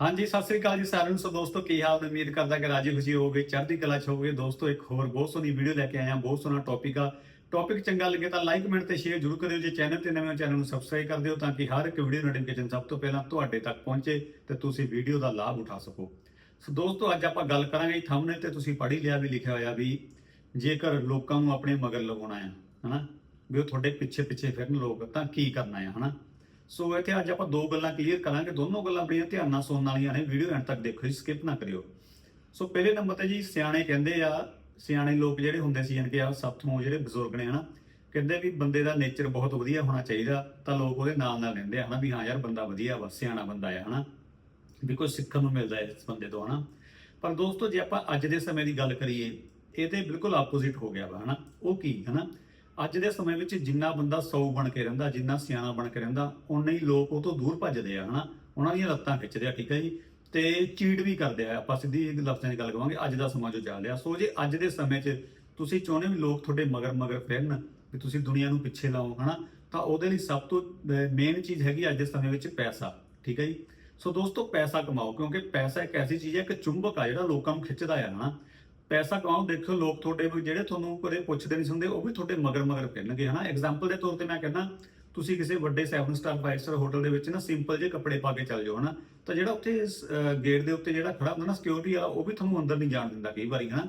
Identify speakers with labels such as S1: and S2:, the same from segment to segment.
S1: ਹਾਂਜੀ, ਸਤਿ ਸ੍ਰੀ ਅਕਾਲ ਜੀ ਸਾਰਿਆਂ ਨੂੰ। ਸੋ ਦੋਸਤੋ, ਕੀ ਹਾਲ? ਨੇ ਉਮੀਦ ਕਰਦਾ ਕਿ ਰਾਜੀ ਖੁਸ਼ੀ ਹੋਵੇ ਚੜ੍ਹਦੀ ਕਲਾ ਚ ਹੋਵੇ ਦੋਸਤੋ, ਇੱਕ ਹੋਰ ਬਹੁਤ ਸੋਹਣੀ ਵੀਡੀਓ ਲੈ ਕੇ ਆਇਆ ਬਹੁਤ ਸੋਹਣਾ ਟੌਪਿਕ ਆ। ਟੌਪਿਕ ਚੰਗਾ ਲੱਗੇ ਤਾਂ ਲਾਈਕ ਕਮੈਂਟ ਤੇ ਸ਼ੇਅਰ ਜ਼ਰੂਰ ਕਰਿਓ। ਜੇ ਚੈਨਲ ਤੇ ਨਵੇਂ ਹੋ ਚੈਨਲ ਨੂੰ ਸਬਸਕ੍ਰਾਈਬ ਕਰ ਦਿਓ ਤਾਂ ਕਿ ਹਰ ਇੱਕ ਵੀਡੀਓ ਨੋਟੀਫਿਕੇਸ਼ਨ ਸਭ ਤੋਂ ਪਹਿਲਾਂ ਤੁਹਾਡੇ ਤੱਕ ਪਹੁੰਚੇ ਤੇ ਤੁਸੀਂ ਵੀਡੀਓ ਦਾ ਲਾਭ ਉਠਾ ਸਕੋ। ਸੋ ਦੋਸਤੋ, ਅੱਜ ਆਪਾਂ ਗੱਲ ਕਰਾਂਗੇ ਥੰਬਨੇਲ ਤੇ। ਤੁਸੀਂ ਪੜ੍ਹ ਹੀ ਲਿਆ ਵੀ, ਲਿਖਿਆ ਹੋਇਆ ਵੀ ਜੇਕਰ ਲੋਕਾਂ ਨੂੰ ਆਪਣੇ ਮਗਰ ਲਗਾਉਣਾ ਹੈ, ਹਨਾ? ਵੀ ਉਹ ਤੁਹਾਡੇ ਪਿੱਛੇ ਪਿੱਛੇ ਫਿਰਨ ਲੋਕ, ਤਾਂ ਕੀ ਕਰਨਾ ਹੈ, ਹਨਾ? ਸੋ ਇੱਥੇ ਅੱਜ ਆਪਾਂ ਦੋ ਗੱਲਾਂ ਕਲੀਅਰ ਕਰਾਂਗੇ। ਦੋਨੋਂ ਗੱਲਾਂ ਬੜੀਆਂ ਧਿਆਨ ਨਾਲ ਸੁਣਨ ਵਾਲੀਆਂ ਨੇ। ਵੀਡੀਓ ਐਂਡ ਤੱਕ ਦੇਖੋ ਜੀ ਸਕਿਪ ਨਾ ਕਰਿਓ। ਸੋ ਪਹਿਲੇ ਨੰਬਰ ਤੇ ਜੀ, ਸਿਆਣੇ ਕਹਿੰਦੇ ਆ, ਸਿਆਣੇ ਲੋਕ ਜਿਹੜੇ ਹੁੰਦੇ ਸੀ, ਯਾਨੀ ਕਿ ਆ ਸਭ ਤੋਂ ਜਿਹੜੇ ਬਜ਼ੁਰਗ ਨੇ, ਹਨਾ, ਕਹਿੰਦੇ ਵੀ ਬੰਦੇ ਦਾ ਨੇਚਰ ਬਹੁਤ ਵਧੀਆ ਹੋਣਾ ਚਾਹੀਦਾ, ਤਾਂ ਲੋਕ ਉਹਦੇ ਨਾਲ ਨਾਲ ਰਹਿੰਦੇ ਆ, ਹਨਾ, ਵੀ ਹਾਂ ਯਾਰ ਬੰਦਾ ਵਧੀਆ ਵਾ, ਸਿਆਣਾ ਬੰਦਾ ਆ, ਹਨਾ, ਵੀ ਕੁਝ ਸਿੱਖਣ ਨੂੰ ਮਿਲਦਾ ਇਸ ਬੰਦੇ ਤੋਂ, ਹਨਾ। ਪਰ ਦੋਸਤੋ, ਜੇ ਆਪਾਂ ਅੱਜ ਦੇ ਸਮੇਂ ਦੀ ਗੱਲ ਕਰੀਏ, ਇਹ ਤੇ ਬਿਲਕੁਲ ਆਪੋਜ਼ਿਟ ਹੋ ਗਿਆ ਵਾ, ਹਨਾ। ਉਹ ਕੀ, ਹਨਾ ਅੱਜ ਦੇ ਸਮੇਂ ਵਿੱਚ ਜਿੰਨਾ ਬੰਦਾ ਸੌ ਬਣ ਕੇ ਰਹਿੰਦਾ, ਜਿੰਨਾ ਸਿਆਣਾ ਬਣ ਕੇ ਰਹਿੰਦਾ ਉਨੇ ਹੀ ਲੋਕ ਉਹ ਤੋਂ ਦੂਰ ਭੱਜਦੇ ਆ, ਹਨਾ? ਉਹਨਾਂ ਦੀਆਂ ਲੱਤਾਂ ਖਿੱਚਦੇ ਆ, ਠੀਕ ਹੈ ਜੀ? ਤੇ ਚੀਟ ਵੀ ਕਰਦੇ ਆ, ਆਪਾਂ ਸਿੱਧੀ ਲਫ਼ਜ਼ਾਂ ਦੀ ਗੱਲ ਕਵਾਂਗੇ, ਅੱਜ ਦਾ ਸਮਾਂ ਜੋ ਚੱਲ ਰਿਹਾ। ਸੋ ਜੇ ਅੱਜ ਦੇ ਸਮੇਂ 'ਚ ਤੁਸੀਂ ਚਾਹੁੰਦੇ ਵੀ ਲੋਕ ਤੁਹਾਡੇ ਮਗਰ ਮਗਰ ਫਿਰਨ, ਵੀ ਤੁਸੀਂ ਦੁਨੀਆ ਨੂੰ ਪਿੱਛੇ ਲਾਓ, ਹਨਾ? ਤਾਂ ਉਹਦੇ ਲਈ ਸਭ ਤੋਂ ਮੇਨ ਚੀਜ਼ ਹੈਗੀ ਅੱਜ ਦੇ ਸਮੇਂ ਵਿੱਚ ਪੈਸਾ, ਠੀਕ ਹੈ ਜੀ? ਸੋ ਦੋਸਤੋ, ਪੈਸਾ ਕਮਾਓ, ਕਿਉਂਕਿ ਪੈਸਾ ਇੱਕ ਐਸੀ ਚੀਜ਼ ਹੈ ਕਿ ਚੁੰਬਕ ਆ, ਜਿਹੜਾ ਲੋਕਾਂ ਨੂੰ ਖਿੱਚਦਾ ਆ, ਹਨਾ? ਪੈਸਾ ਕਮਾਓ, ਦੇਖੋ ਲੋਕ ਤੁਹਾਡੇ ਵੀ ਜਿਹੜੇ ਤੁਹਾਨੂੰ ਕਦੇ ਪੁੱਛਦੇ ਨਹੀਂ ਸੁਣਦੇ ਉਹ ਵੀ ਤੁਹਾਡੇ ਮਗਰ ਮਗਰ ਫਿਰਨਗੇ, ਹਨਾ? ਐਗਜ਼ਾਮਪਲ ਦੇ ਤੌਰ ਤੇ ਮੈਂ ਕਹਿੰਦਾ, ਤੁਸੀਂ ਕਿਸੇ ਵੱਡੇ 7 ਸਟਾਰ 5 ਸਟਾਰ ਹੋਟਲ ਦੇ ਵਿੱਚ ਨਾ ਸਿੰਪਲ ਜਿਹੇ ਕੱਪੜੇ ਪਾ ਕੇ ਚੱਲ ਜਾਓ, ਹਨਾ? ਤਾਂ ਜਿਹੜਾ ਉੱਥੇ ਗੇਟ ਦੇ ਉੱਤੇ ਜਿਹੜਾ ਖੜਾ ਹੁੰਦਾ ਨਾ ਸਿਕਿਉਰਿਟੀ ਵਾਲਾ, ਉਹ ਵੀ ਤੁਹਾਨੂੰ ਅੰਦਰ ਨਹੀਂ ਜਾਣ ਦਿੰਦਾ ਕਈ ਵਾਰੀ, ਹਨਾ?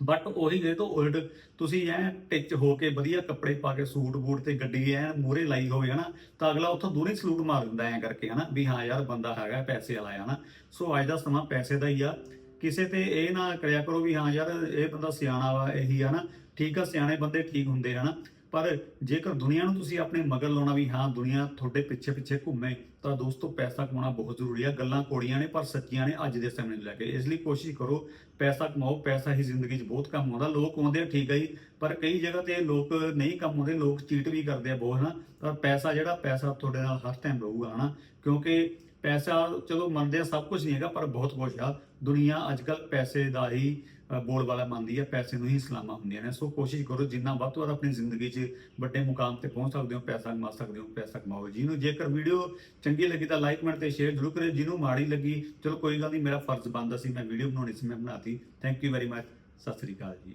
S1: ਬਟ ਉਹੀ ਜੇ ਤੋਂ ਉਲਟ ਤੁਸੀਂ ਐ ਟਿਚ ਹੋ ਕੇ ਵਧੀਆ ਕੱਪੜੇ ਪਾ ਕੇ ਸੂਟ ਬੂਟ ਤੇ ਗੱਡੀ ਐ ਮੂਰੇ ਲਾਈ ਹੋਵੇ, ਹਨਾ? ਤਾਂ ਅਗਲਾ ਉੱਥੋਂ ਦੂਰੇ ਸਲੂਟ ਮਾਰ ਦਿੰਦਾ ਐ ਕਰਕੇ, ਹਨਾ? ਵੀ ਹਾਂ ਯਾਰ, ਬੰਦਾ ਹੈਗਾ, ਪੈਸੇ ਵਾਲਾ ਹਨਾ? ਸੋ ਅੱਜ ਦਾ ਸਮਾਂ ਪੈਸੇ ਦਾ ਹੀ ਆ। ਕਿਸੇ ਤੇ ਇਹ ਨਾ ਕਰਿਆ ਕਰੋ ਵੀ ਹਾਂ ਯਾਰ, ਇਹ ਬੰਦਾ ਸਿਆਣਾ ਵਾ, ਇਹੀ ਆ ਨਾ। ਠੀਕ ਆ, ਸਿਆਣੇ ਬੰਦੇ ਠੀਕ ਹੁੰਦੇ ਹਨਾ ਪਰ ਜੇਕਰ ਦੁਨੀਆ ਨੂੰ ਤੁਸੀਂ ਆਪਣੇ ਮਗਰ ਲਾਉਣਾ ਵੀ ਹਾਂ, ਦੁਨੀਆ ਤੁਹਾਡੇ ਪਿੱਛੇ ਪਿੱਛੇ ਘੁੰਮੇ, ਤਾਂ ਦੋਸਤੋ ਪੈਸਾ ਕਮਾਉਣਾ ਬਹੁਤ ਜ਼ਰੂਰੀ ਆ। ਗੱਲਾਂ ਕੋੜੀਆਂ ਨੇ, ਪਰ ਸੱਚੀਆਂ ਨੇ ਅੱਜ ਦੇ ਸਮੇਂ ਨੂੰ ਲੈ ਕੇ। ਇਸ ਲਈ ਕੋਸ਼ਿਸ਼ ਕਰੋ, ਪੈਸਾ ਕਮਾਓ, ਪੈਸਾ ਹੀ ਜ਼ਿੰਦਗੀ 'ਚ ਬਹੁਤ ਕੰਮ ਆਉਂਦਾ। ਲੋਕ ਆਉਂਦੇ ਆ, ਠੀਕ ਹੈ ਜੀ, ਪਰ ਕਈ ਜਗ੍ਹਾ ਤੇ ਲੋਕ ਨਹੀਂ ਕੰਮ ਆਉਂਦੇ, ਲੋਕ ਚੀਟ ਵੀ ਕਰਦੇ ਆ ਬਹੁਤ ਨਾ ਪਰ ਪੈਸਾ ਜਿਹੜਾ, ਪੈਸਾ ਤੁਹਾਡੇ ਨਾਲ ਹਰ ਟਾਈਮ ਰਹੂਗਾ, ਹਨਾ। ਕਿਉਂਕਿ ਪੈਸਾ ਚਲੋ ਮੰਨਦੇ ਆ ਸਭ ਕੁਝ ਨਹੀਂ ਹੈਗਾ ਪਰ ਬਹੁਤ ਕੁਝ ਆ। ਦੁਨੀਆ ਅੱਜ ਕੱਲ ਪੈਸੇ ਦਾ ਹੀ ਅ, ਬੋਲ ਵਾਲਾ ਮੰਨਦੀ ਹੈ ਪੈਸੇ ਨੂੰ ਹੀ ਸਲਾਮਾਂ ਹੁੰਦੀਆਂ ਨੇ। ਸੋ ਕੋਸ਼ਿਸ਼ ਕਰੋ ਜਿੰਨਾ ਵੱਧ ਤੋਂ ਵੱਧ ਆਪਣੀ ਜ਼ਿੰਦਗੀ 'ਚ ਵੱਡੇ ਮੁਕਾਮ ਤੇ ਪਹੁੰਚ ਸਕਦੇ ਹੋ ਪੈਸਾ ਕਮਾ ਸਕਦੇ ਹੋ ਪੈਸਾ ਕਮਾਓ। ਜਿਹਨੂੰ ਜੇਕਰ ਵੀਡੀਓ ਚੰਗੀ ਲੱਗੀ ਤਾਂ ਲਾਈਕ ਕਮੈਂਟ ਤੇ ਸ਼ੇਅਰ ਜ਼ਰੂਰ ਕਰਿਓ। ਜਿਹਨੂੰ ਮਾੜੀ ਲੱਗੀ ਚਲੋ ਕੋਈ ਗੱਲ ਨਹੀਂ ਮੇਰਾ ਫਰਜ਼ ਬਣਦਾ ਸੀ ਮੈਂ ਵੀਡੀਓ ਬਣਾਉਣੀ ਸੀ ਮੈਂ ਬਣਾਤੀ। Thank you very much Sat Sri ਅਕਾਲ ਜੀ।